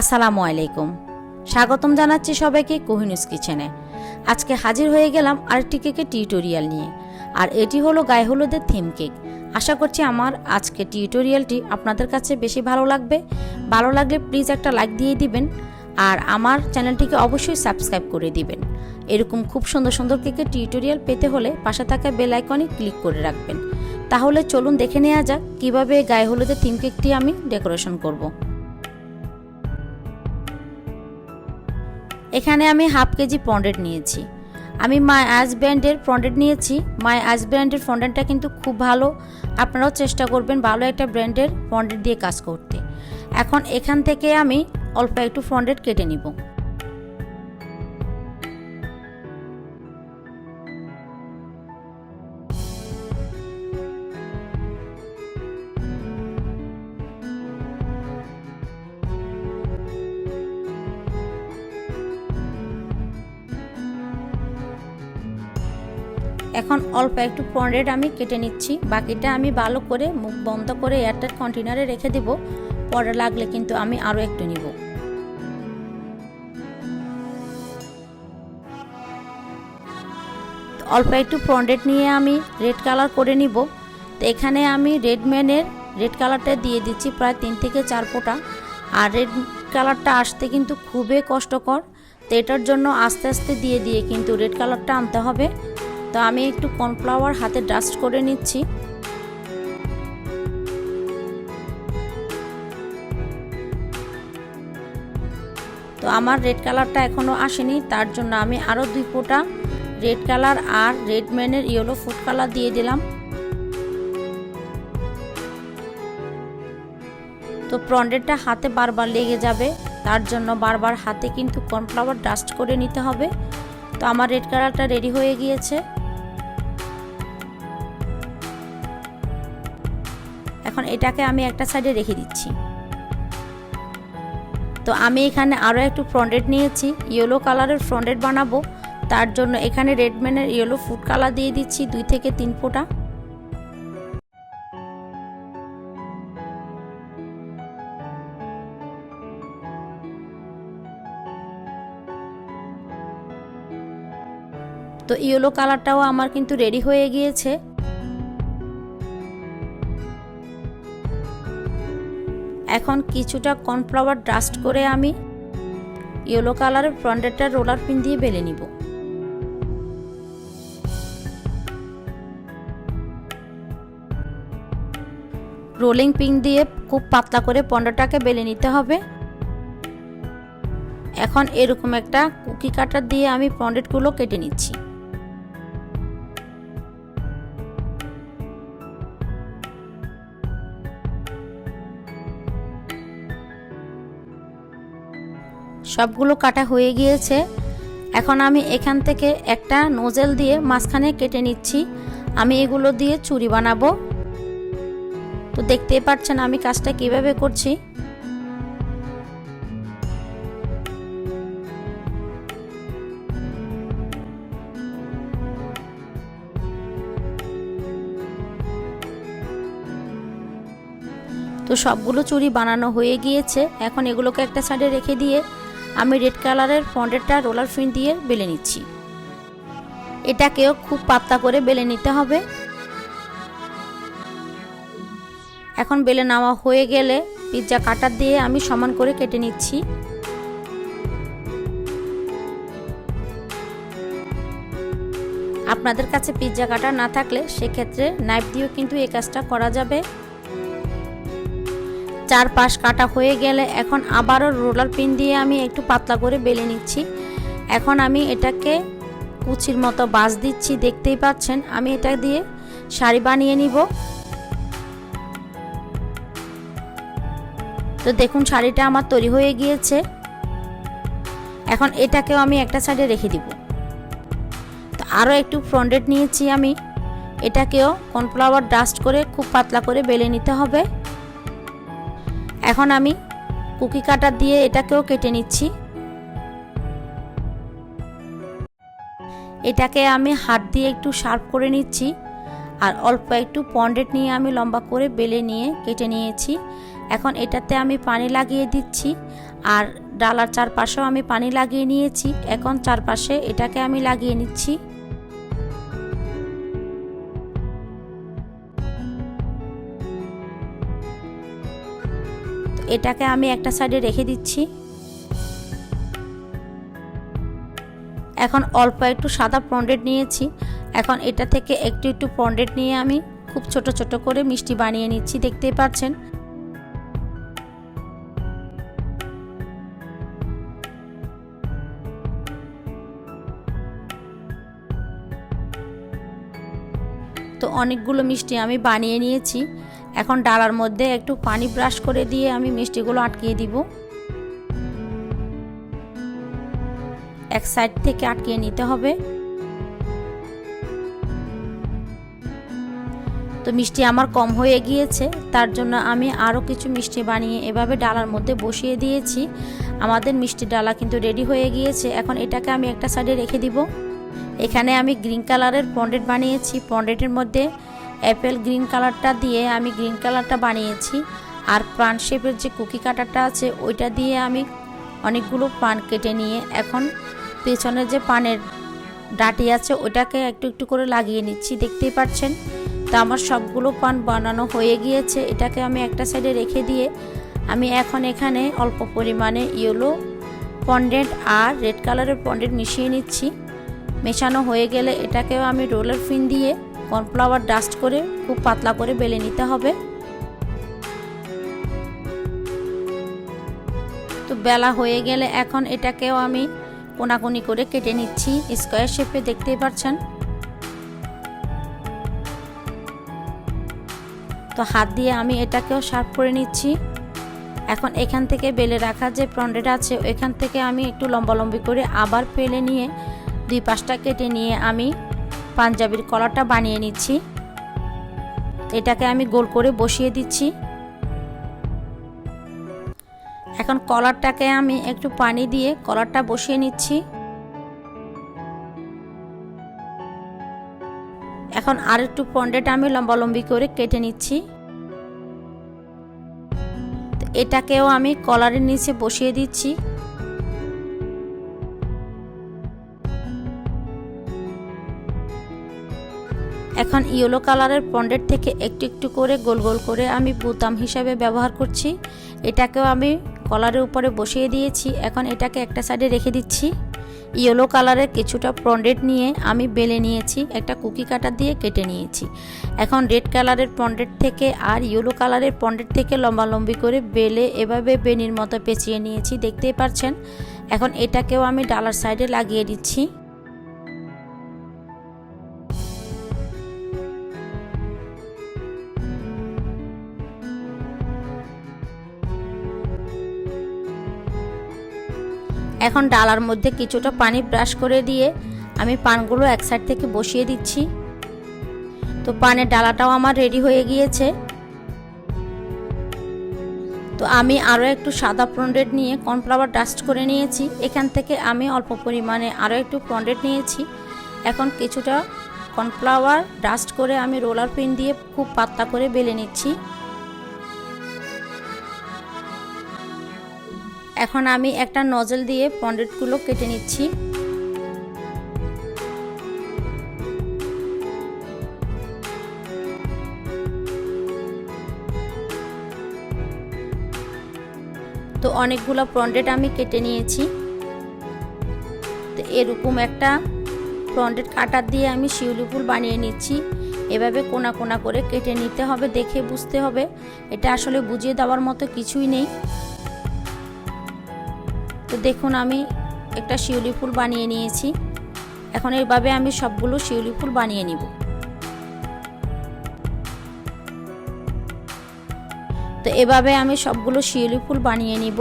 আসসালামু আলাইকুম। স্বাগতম জানাচ্ছি সবাইকে কোহিনুস কিচেনে। আজকে হাজির হয়ে গেলাম আরেকটি কেকের টিউটোরিয়াল নিয়ে। আর এটি হলো গায়ে হলুদের থিম কেক। আশা করছি আমার আজকে টিউটোরিয়ালটি আপনাদের কাছে বেশি ভালো লাগবে। ভালো লাগলে প্লিজ একটা লাইক দিয়ে দিবেন। আর আমার চ্যানেলটিকে অবশ্যই সাবস্ক্রাইব করে দিবেন। এরকম খুব সুন্দর সুন্দর কেকের টিউটোরিয়াল পেতে হলে পাশে থাকা বেল আইকনে ক্লিক করে রাখবেন। তাহলে চলুন দেখে নেওয়া যাক কীভাবে গায়ে হলুদের থিম কেকটি আমি ডেকোরেশন করব। এখানে আমি হাফ কেজি পন্ডেড নিয়েছি। আমি মাই আজ ব্র্যান্ডের ফন্ডেড নিয়েছি। মাই আজ ব্র্যান্ডের কিন্তু খুব ভালো। আপনারাও চেষ্টা করবেন ভালো একটা ব্র্যান্ডের ফন্ডেড দিয়ে কাজ করতে। এখন এখান থেকে আমি অল্প একটু ফন্ডেড কেটে নিব। এখন অল্প একটু পনেরেট আমি কেটে নিচ্ছি। বাকিটা আমি ভালো করে মুখ বন্ধ করে এয়ারটাইট কন্টেনারে রেখে দেব। পরে লাগলে কিন্তু আমি আরও একটু নিব। অল্প একটু পন্ডেট নিয়ে আমি রেড কালার করে নিব। তো এখানে আমি রেডম্যানের রেড কালারটা দিয়ে দিচ্ছি প্রায় তিন থেকে চার ফোঁটা। আর রেড কালারটা আসতে কিন্তু খুবই কষ্টকর। তো এটার জন্য আস্তে আস্তে দিয়ে দিয়ে কিন্তু রেড কালারটা আনতে হবে। তো আমি একটু কর্নফ্লাওয়ার হাতে ডাস্ট করে নিচ্ছি। তো আমার রেড কালারটা এখনও আসেনি, তার জন্য আমি আরও দুই ফোঁটা রেড কালার আর রেড ম্যানের ইয়েলো ফুড কালার দিয়ে দিলাম। তো প্রন্ডেটটা হাতে বারবার লেগে যাবে, তার জন্য বারবার হাতে কিন্তু কর্নফ্লাওয়ার ডাস্ট করে নিতে হবে। তো আমার রেড কালারটা রেডি হয়ে গিয়েছে। এখন এটাকে আমি একটা সাইডে রেখে দিচ্ছি। তো আমি এখানে আরও একটু ফ্রন্টেড নিয়েছি ইয়েলো কালারের ফ্রন্টেড বানাবো। তার জন্য এখানে রেডম্যানের ইয়েলো ফুড কালার দিয়ে দিচ্ছি দুই থেকে তিন ফোঁটা। তো ইয়েলো কালারটাও আমার কিন্তু রেডি হয়ে গিয়েছে। এখন কিছুটা কর্নফ্লাওয়ার ডাস্ট করে আমি ইয়েলো কালারের ফ্রন্টেরটা রোলার পিন দিয়ে বেলে নিব। রোলিং পিন দিয়ে খুব পাতলা করে পন্ডাটাকে বেলে নিতে হবে। এখন এরকম একটা কুকি কাটার দিয়ে আমি পন্ডেটগুলো কেটে নিচ্ছি। সবগুলো কাটা হয়ে গিয়েছে। এখন আমি এখান থেকে একটা নোজেল দিয়ে মাঝখানে কেটে নিচ্ছি। আমি এগুলো দিয়ে চুরি বানাবো। তো দেখতেই পাচ্ছেন আমি কাজটা কীভাবে করছি। তো সবগুলো চুরি বানানো হয়ে গিয়েছে। এখন এগুলোকে একটা সাইডে রেখে দিয়ে আমি রেড কালারের ফন্ডেরটা রোলার ফিন দিয়ে বেলে নিচ্ছি। এটাকেও খুব পাতলা করে বেলে নিতে হবে। এখন বেলে নেওয়া হয়ে গেলে পিৎজা কাটার দিয়ে আমি সমান করে কেটে নিচ্ছি। আপনাদের কাছে পিৎজা কাটার না থাকলে সেক্ষেত্রে নাইফ দিয়েও কিন্তু এই কাজটা করা যাবে। চার পাশ কাটা হয়ে গেলে এখন আবারও রোলার পিন দিয়ে আমি একটু পাতলা করে বেলে নিচ্ছি। এখন আমি এটাকে কুচির মতো বাস দিচ্ছি, দেখতেই পাচ্ছেন। আমি এটা দিয়ে শাড়ি বানিয়ে নিব। তো দেখুন, শাড়িটা আমার তৈরি হয়ে গিয়েছে। এখন এটাকেও আমি একটা সাইডে রেখে দিব। তো আরও একটু ফ্রন্টেড নিয়েছি আমি। এটাকেও কর্নফ্লাওয়ার ডাস্ট করে খুব পাতলা করে বেলে নিতে হবে। এখন আমি কুকি কাটার দিয়ে এটাকেও কেটে নিচ্ছি। এটাকে আমি হাত দিয়ে একটু শার্প করে নিচ্ছি আর অল্প একটু পন্ডেট নিয়ে আমি লম্বা করে বেলে নিয়ে কেটে নিয়েছি। এখন এটাতে আমি পানি লাগিয়ে দিচ্ছি আর ডালার চারপাশেও আমি পানি লাগিয়ে নিয়েছি। এখন চারপাশে এটাকে আমি লাগিয়ে নিচ্ছি। এটাকে আমি একটা সাইডে রেখে দিচ্ছি। এখন অল্প একটু সাদা পন্ডেট নিয়েছি। এখন এটা থেকে একটু একটু পন্ডেট নিয়ে আমি খুব ছোট ছোট করে মিষ্টি বানিয়ে নিচ্ছি, দেখতেই পাচ্ছেন। তো অনেকগুলো মিষ্টি আমি বানিয়ে নিয়েছি। এখন ডালার মধ্যে একটু পানি ব্রাশ করে দিয়ে আমি মিষ্টিগুলো আটকিয়ে দিব। এক সাইড থেকে আটকিয়ে নিতে হবে। তো মিষ্টি আমার কম হয়ে গিয়েছে, তার জন্য আমি আরও কিছু মিষ্টি বানিয়ে এভাবে ডালার মধ্যে বসিয়ে দিয়েছি। আমাদের মিষ্টি ডালা কিন্তু রেডি হয়ে গিয়েছে, এখন এটাকে আমি একটা সাইডে রেখে দিব। এখানে আমি গ্রিন কালারের পন্ডেট বানিয়েছি, পন্ডেটের মধ্যে অ্যাপেল গ্রিন কালারটা দিয়ে আমি গ্রিন কালারটা বানিয়েছি। আর প্রাণ শেপের যে কুকি কাটারটা আছে, ওইটা দিয়ে আমি অনেকগুলো পান কেটে নিয়ে এখন পেছনে যে পানের ডাটি আছে ওটাকে একটু একটু করে লাগিয়ে নিচ্ছি। দেখতেই পাচ্ছেন, তো আমার সবগুলো পান বানানো হয়ে গিয়েছে। এটাকে আমি একটা সাইডে রেখে দিয়ে আমি এখন এখানে অল্প পরিমাণে ইয়েলো পন্ডেন্ট আর রেড কালারের পন্ডেন্ট মিশিয়ে নিচ্ছি। মেশানো হয়ে গেলে এটাকেও আমি রোলার ফিন দিয়ে কর্নফ্লাওয়ার ডাস্ট করে খুব পাতলা করে বেলে নিতে হবে। তো বেলা হয়ে গেলে এখন এটাকেও আমি কোনাকুনি করে কেটে নিচ্ছি, স্কোয়ার শেপে, দেখতেই পাচ্ছেন। তো হাত দিয়ে আমি এটাকেও শার্প করে নিচ্ছি। এখন এখান থেকে বেলে রাখা যে প্রন্ডেট আছে এখান থেকে আমি একটু লম্বালম্বি করে আবার পেলে নিয়ে দুই পাশটা কেটে নিয়ে আমি পাঞ্জাবির কলারটা বানিয়ে নিচ্ছি। এটাকে আমি গোল করে বসিয়ে দিচ্ছি। এখন কলারটাকে আমি একটু পানি দিয়ে কলারটা বসিয়ে নিচ্ছি। এখন আর একটু পন্ডেট আমি লম্বালম্বি করে কেটে নিচ্ছি। এটাকেও আমি কলারের নিচে বসিয়ে দিচ্ছি। এখন ইয়েলো কালারের পন্ডেট থেকে একটু একটু করে গোল গোল করে আমি বুতাম হিসাবে ব্যবহার করছি। এটাকেও আমি কলারের উপরে বসিয়ে দিয়েছি। এখন এটাকে একটা সাইডে রেখে দিচ্ছি। ইয়েলো কালারের কিছুটা পন্ডেট নিয়ে আমি বেলে নিয়েছি, একটা কুকি কাটার দিয়ে কেটে নিয়েছি। এখন রেড কালারের পন্ডেট থেকে আর ইয়েলো কালারের পন্ডেট থেকে লম্বালম্বি করে বেলে এভাবে বেনির মতো পেঁচিয়ে নিয়েছি, দেখতেই পাচ্ছেন এখন এটাকেও আমি ডালার সাইডে লাগিয়ে দিচ্ছি। এখন ডালার মধ্যে কিছুটা পানি ব্রাশ করে দিয়ে আমি পানগুলো এক সাইড থেকে বসিয়ে দিচ্ছি। তো পানের ডালাটাও আমার রেডি হয়ে গিয়েছে। তো আমি আরও একটু সাদা পন্ডেট নিয়ে কর্নফ্লাওয়ার ডাস্ট করে নিয়েছি। এখান থেকে আমি অল্প পরিমাণে আরও একটু পন্ডেট নিয়েছি। এখন কিছুটা কর্নফ্লাওয়ার ডাস্ট করে আমি রোলার পিন দিয়ে খুব পাতলা করে বেলে নিচ্ছি। এখন আমি একটা নজল দিয়ে পন্ডেটগুলো কেটে নিচ্ছি। তো অনেকগুলো পন্ডেট আমি কেটে নিয়েছি। তো এরকম একটা পন্ডেট কাটার দিয়ে আমি শিউলি ফুল বানিয়ে নিচ্ছি। এভাবে কোনা কোনা করে কেটে নিতে হবে, দেখে বুঝতে হবে। এটা আসলে বুঝিয়ে দেওয়ার মতো কিছুই নেই। তো দেখুন আমি একটা শিউলি ফুল বানিয়ে নিয়েছি। এখন এইভাবে আমি সবগুলো শিউলি ফুল বানিয়ে নিব। তো এভাবে আমি সবগুলো শিউলি ফুল বানিয়ে নিব।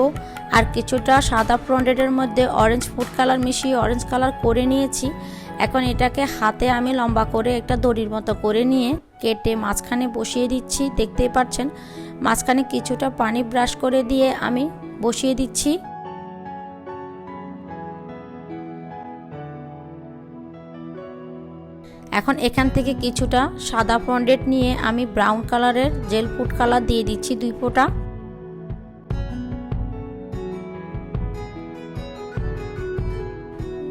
আর কিছুটা সাদা প্রন্ডেটের মধ্যে অরেঞ্জ ফুড কালার মিশিয়ে অরেঞ্জ কালার করে নিয়েছি। এখন এটাকে হাতে আমি লম্বা করে একটা দড়ির মতো করে নিয়ে কেটে মাঝখানে বসিয়ে দিচ্ছি। দেখতেই পাচ্ছেন, মাঝখানে কিছুটা পানি ব্রাশ করে দিয়ে আমি বসিয়ে দিচ্ছি। এখন এখান থেকে কিছুটা সাদা পন্ডেট নিয়ে আমি ব্রাউন কালারের জেল ফুড কালার দিয়ে দিচ্ছি দুই ফোঁটা।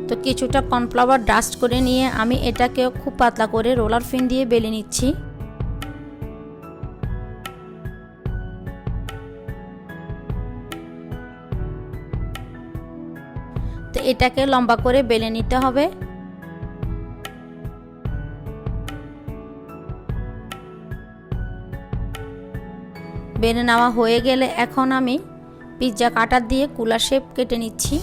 তো কিছুটা কর্নফ্লাওয়ার ডাস্ট করে নিয়ে আমি এটাকেও খুব পাতলা করে রোলার ফিন দিয়ে বেলে নিচ্ছি। তো এটাকে লম্বা করে বেলে নিতে হবে। বেলে নেওয়া হয়ে গেলে এখন আমি পিৎজা কাটার দিয়ে কুলা শেপ কেটে নিচ্ছি।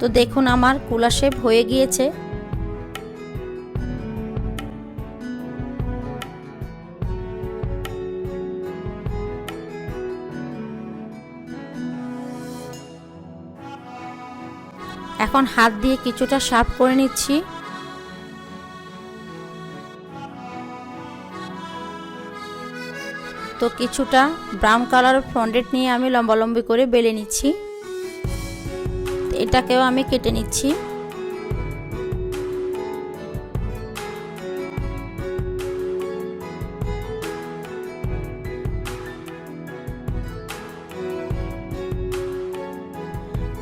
তো দেখুন আমার কুলা শেপ হয়ে গিয়েছে। এখন হাত দিয়ে কিছুটা সাফ করে নিচ্ছি। তো কিছুটা ব্রাউন কালার ফ্রন্টেড নিয়ে আমি লম্বালম্বি করে বেলে নিচ্ছি। এটাকেও আমি কেটে নিচ্ছি।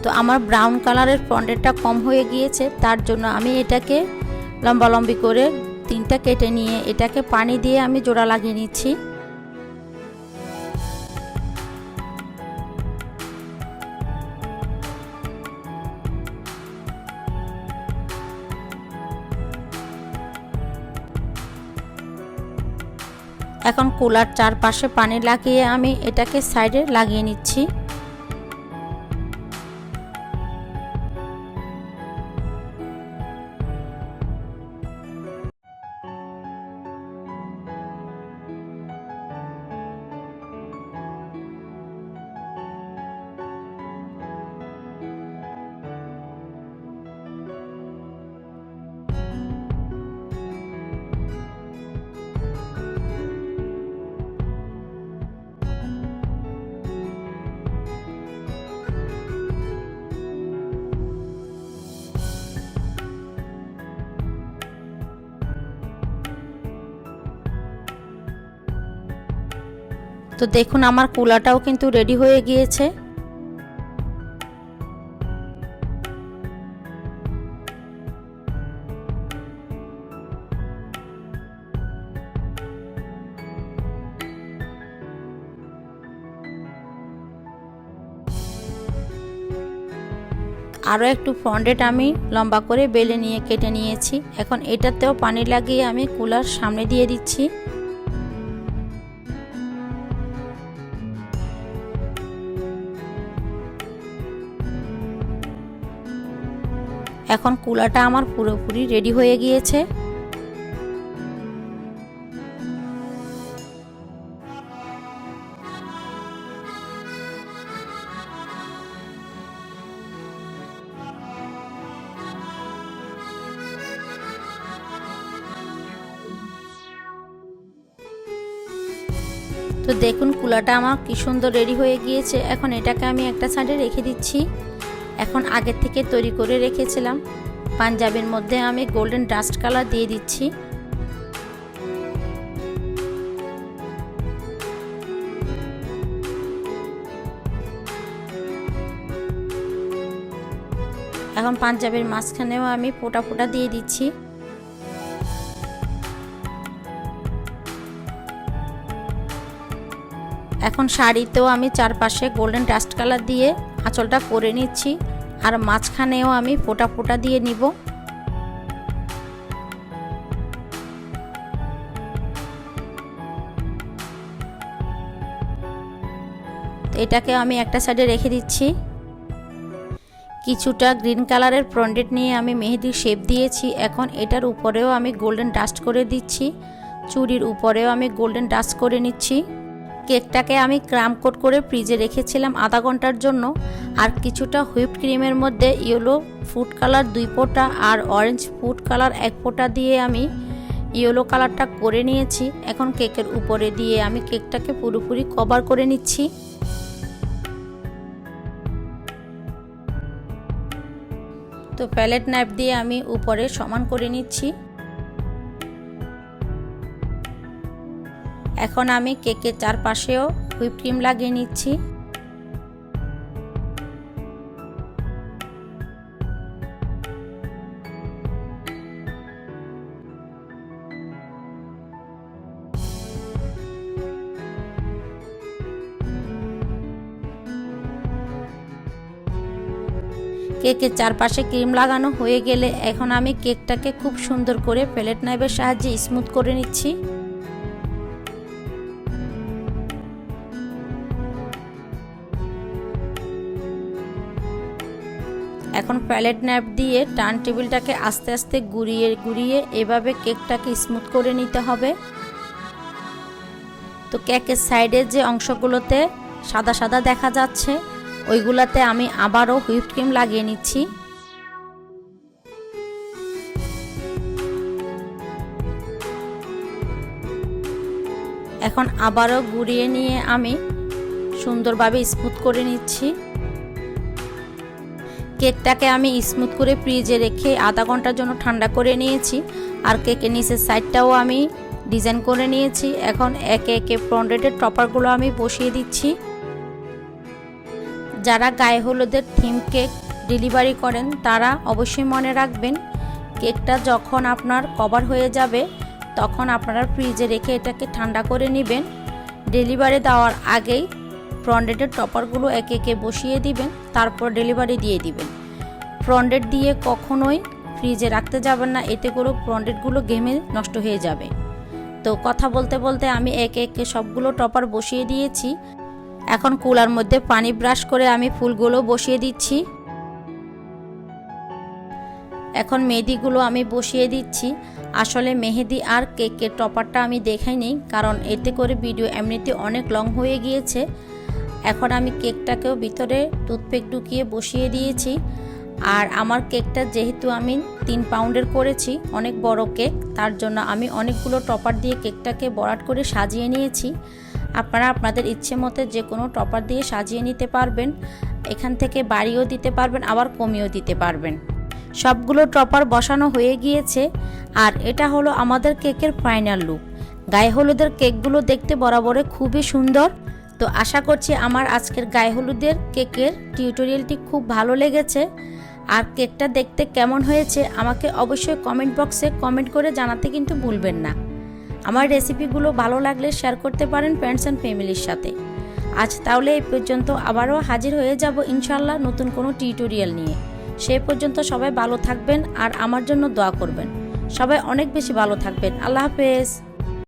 তো আমার ব্রাউন কালারের ফ্রন্টেরটা কম হয়ে গিয়েছে, তার জন্য আমি এটাকে লম্বালম্বি করে তিনটা কেটে নিয়ে এটাকে পানি দিয়ে আমি জোড়া লাগিয়ে নিচ্ছি। এখন কুলার চারপাশে পানি লাগিয়ে আমি এটাকে সাইডে লাগিয়ে নিচ্ছি। তো দেখুন আমার কুলাটাও কিন্তু রেডি হয়ে গিয়েছে। আরও একটু ফ্রন্টেড আমি লম্বা করে বেলে নিয়ে কেটে নিয়েছি। এখন এটাতেও পানি লাগিয়ে আমি কুলার সামনে দিয়ে দিচ্ছি। এখন কুলাটা আমার পুরোপুরি রেডি হয়ে গিয়েছে। তো দেখুন, কুলাটা আমার কি সুন্দর রেডি হয়ে গিয়েছে। এখন এটাকে আমি একটা সাইডে রেখে দিচ্ছি। এখন আগের থেকে তৈরি করে রেখেছিলাম। পাঞ্জাবের মধ্যে আমি গোল্ডেন ডাস্ট কালার দিয়ে দিচ্ছি। এখন পাঞ্জাবের মাঝখানেও আমি ফোটা ফোটা দিয়ে দিচ্ছি। এখন শাড়িতেও আমি চারপাশে গোল্ডেন ডাস্ট কালার দিয়ে আঁচলটা করে নিচ্ছি, আর মাঝখানেও আমি ফোটা ফোটা দিয়ে নিব। এটাকে আমি একটা সাইডে রেখে দিচ্ছি। কিছুটা গ্রিন কালারের ফ্রন্টেড নিয়ে আমি মেহেদির শেপ দিয়েছি, এখন এটার উপরেও আমি গোল্ডেন ডাস্ট করে দিচ্ছি চুড়ির উপরেও আমি গোল্ডেন ডাস্ট করে নিচ্ছি। কেকটাকে আমি ক্রাম কোট করে ফ্রিজে রেখেছিলাম আধা ঘণ্টার জন্য, আর কিছুটা হুইপ ক্রিমের মধ্যে ইয়েলো ফুড কালার দুই ফোঁটা আর অরেঞ্জ ফুড কালার এক ফোঁটা দিয়ে আমি ইয়েলো কালারটা করে নিয়েছি। এখন কেকের উপরে দিয়ে আমি কেকটাকে পুরোপুরি কভার করে নিচ্ছি। তো প্যালেট নাইফ দিয়ে আমি উপরে সমান করে নিচ্ছি। এখন আমি কেকের চারপাশেও হুইপ ক্রিম লাগিয়ে নিচ্ছি। কেকের চারপাশে ক্রিম লাগানো হয়ে গেলে এখন আমি কেকটাকে খুব সুন্দর করে প্লেট নাইফের সাহায্যে স্মুথ করে নিচ্ছি। এখন প্যালেট ন্যাপ দিয়ে টার্ন টেবিলটাকে আস্তে আস্তে গুড়িয়ে গুড়িয়ে এভাবে কেকটাকে স্মুথ করে নিতে হবে। তো কেকের সাইডের যে অংশগুলোতে সাদা সাদা দেখা যাচ্ছে, ওইগুলাতে আমি আবারও হুইপ ক্রিম লাগিয়ে নিচ্ছি। এখন আবারও গুড়িয়ে নিয়ে আমি সুন্দরভাবে স্মুথ করে নিচ্ছি। কেকটাকে আমি স্মুথ করে ফ্রিজে রেখে আধা ঘণ্টার জন্য ঠান্ডা করে নিয়েছি। আর কেকের নিচের সাইডটাও আমি ডিজাইন করে নিয়েছি। এখন একে একে ফ্রন্টের টপারগুলো আমি বসিয়ে দিচ্ছি। যারা গায়ে হলুদের থিম কেক ডেলিভারি করেন, তারা অবশ্যই মনে রাখবেন, কেকটা যখন আপনার কভার হয়ে যাবে, তখন আপনারা ফ্রিজে রেখে এটাকে ঠান্ডা করে নেবেন। ডেলিভারি দেওয়ার আগেই ফ্রন্টের টপারগুলো একে একে বসিয়ে দিবেন, তারপর ডেলিভারি দিয়ে দিবেন। ফ্রন্টেড দিয়ে কখনোই ফ্রিজে রাখতে যাবেন না, এতে করে ফ্রন্টেডগুলো গেমে নষ্ট হয়ে যাবে। তো কথা বলতে বলতে আমি একে একে সবগুলো টপার বসিয়ে দিয়েছি। এখন কুলার মধ্যে পানি ব্রাশ করে আমি ফুলগুলো বসিয়ে দিচ্ছি। এখন মেহেদিগুলো আমি বসিয়ে দিচ্ছি। আসলে মেহেদি আর কেকের টপারটা আমি দেখাইনি, কারণ এতে করে ভিডিও এমনিতে অনেক লং হয়ে গিয়েছে। এখন আমি কেকটাকেও ভিতরে টুথপেক ঢুকিয়ে বসিয়ে দিয়েছি। আর আমার কেকটা যেহেতু আমি তিন পাউন্ডের করেছি, অনেক বড় কেক, তার জন্য আমি অনেকগুলো টপার দিয়ে কেকটাকে বরাট করে সাজিয়ে নিয়েছি। আপনারা আপনাদের ইচ্ছে মতে যে কোনো টপার দিয়ে সাজিয়ে নিতে পারবেন, এখান থেকে বাড়িও দিতে পারবেন, আবার কমিয়েও দিতে পারবেন। সবগুলো টপার বসানো হয়ে গিয়েছে, আর এটা হলো আমাদের কেকের ফাইনাল লুক। গায়ে হলুদের কেকগুলো দেখতে বরাবরে খুবই সুন্দর। তো আশা করছি আমার আজকের গায়ে হলুদের কেকের টিউটোরিয়ালটি খুব ভালো লেগেছে। আর কেকটা দেখতে কেমন হয়েছে আমাকে অবশ্যই কমেন্ট বক্সে কমেন্ট করে জানাতে কিন্তু ভুলবেন না। আমার রেসিপিগুলো ভালো লাগলে শেয়ার করতে পারেন ফ্রেন্ডস অ্যান্ড ফ্যামিলির সাথে। আজ তাহলে এই পর্যন্ত আবারও হাজির হয়ে যাব ইনশাল্লাহ নতুন কোনো টিউটোরিয়াল নিয়ে। সে পর্যন্ত সবাই ভালো থাকবেন আর আমার জন্য দোয়া করবেন। সবাই অনেক বেশি ভালো থাকবেন। আল্লাহ হাফেজ।